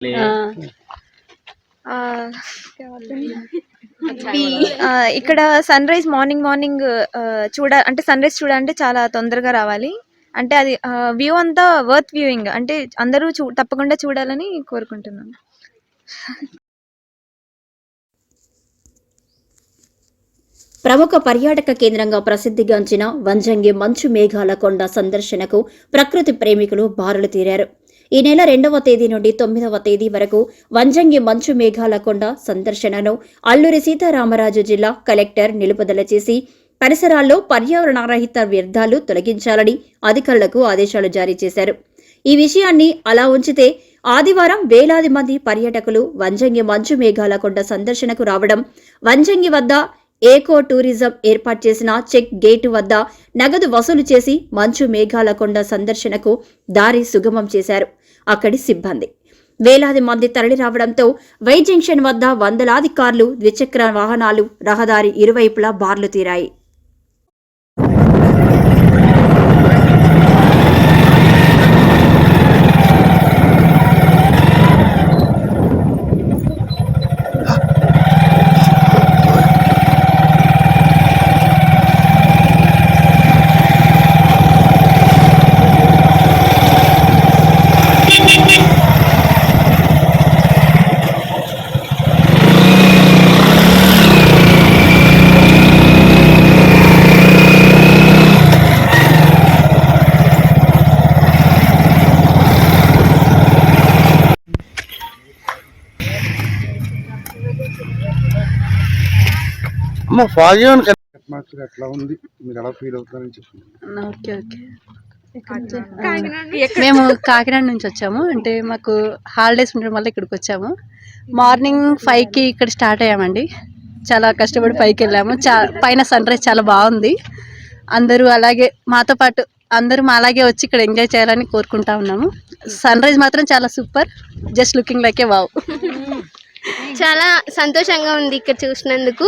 ఆ, ఆ, ఇక్కడ సన్ రైజ్ మార్నింగ్ మార్నింగ్ చూడ అంటే సన్ రైజ్ చూడాలంటే చాలా తొందరగా రావాలి. అంటే అది వ్యూ అంతా వర్త్ వ్యూయింగ్. అంటే అందరూ చూ తప్పకుండా చూడాలని కోరుకుంటున్నాను ప్రముఖ పర్యాటక కేంద్రంగా ప్రసిద్ధిగాంచిన వంజంగి మంచు మేఘాల కొండ సందర్శనకు ప్రకృతి ప్రేమికులు బారులు తీరారు. ఈ నెల రెండవ తేదీ నుండి తొమ్మిదవ తేదీ వరకు వంజంగి మంచు మేఘాల కొండ సందర్శనను అల్లూరి సీతారామరాజు జిల్లా కలెక్టర్ నిలుపుదల చేసి పరిసరాల్లో పర్యావరణరహిత వ్యర్థాలు తొలగించాలని అధికారులకు ఆదేశాలు జారీ చేశారు. ఈ విషయాన్ని అలా ఉంచితే ఆదివారం వేలాది మంది పర్యాటకులు వంజంగి మంచు మేఘాల కొండ సందర్శనకు రావడం వంజంగి వద్ద ఏకో టూరిజం ఏర్పాటు చేసిన చెక్ గేటు వద్ద నగదు వసూలు చేసి మంచు మేఘాల కొండ సందర్శనకు దారి సుగమం చేశారు. అక్కడి సిబ్బంది. వేలాది మంది తరలి రావడంతో వై జంక్షన్ వద్ద వందలాది కార్లు ద్విచక్ర వాహనాలు రహదారి ఇరువైపులా బార్లు తీరాయి. అమ్మ ఫాగ్ అట్మాస్ఫియర్ ఎట్లా ఉంది? మీరు ఎలా ఫీల్ అవుతారని చెప్పండి. Okay okay. మేము కాకినాడ నుంచి వచ్చాము. అంటే మాకు హాలిడేస్ ఉండడం వల్ల ఇక్కడికి వచ్చాము. మార్నింగ్ ఫైవ్కి ఇక్కడ స్టార్ట్ అయ్యామండి. చాలా కష్టపడి పైకి వెళ్ళాము. చా పైన సన్ రైజ్ చాలా బాగుంది. అందరూ అలాగే మాతో పాటు అందరూ మా అలాగే వచ్చి ఇక్కడ ఎంజాయ్ చేయాలని కోరుకుంటా ఉన్నాము. సన్ రైజ్ మాత్రం చాలా super just looking like a wow చాలా సంతోషంగా ఉంది ఇక్కడ చూసినందుకు.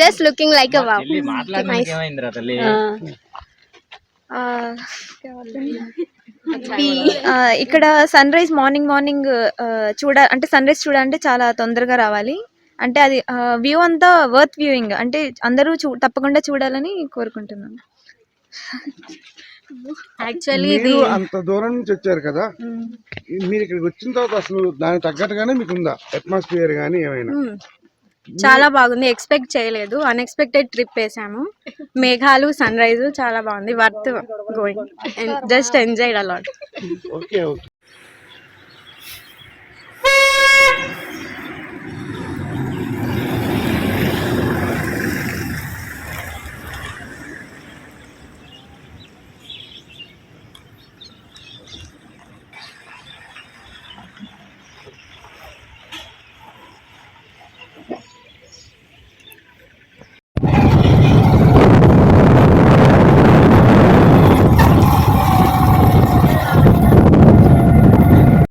Just looking like a wow ఇక్కడ సన్ రైజ్ మార్నింగ్ మార్నింగ్ చూడ అంటే సన్ రైజ్ చూడాలంటే చాలా తొందరగా రావాలి. అంటే అది వ్యూ అంతా వర్త్ వ్యూయింగ్ అంటే అందరూ చూ తప్పకుండా చూడాలని కోరుకుంటున్నాను. యాక్చువల్లీ మీరు అంత దూరం నుంచి వచ్చారు కదా మీరు ఇక్కడికి వచ్చిన తర్వాత అసలు దానికి తగ్గట్టుగానే మీకు ఉందా అట్మాస్ఫియర్ కానీ ఏమైనా చాలా బాగుంది. ఎక్స్పెక్ట్ చేయలేదు. అన్ఎక్స్పెక్టెడ్ ట్రిప్ వేసాము. మేఘాలు సన్ రైజ్ చాలా బాగుంది. Worth going just enjoyed a lot okay okay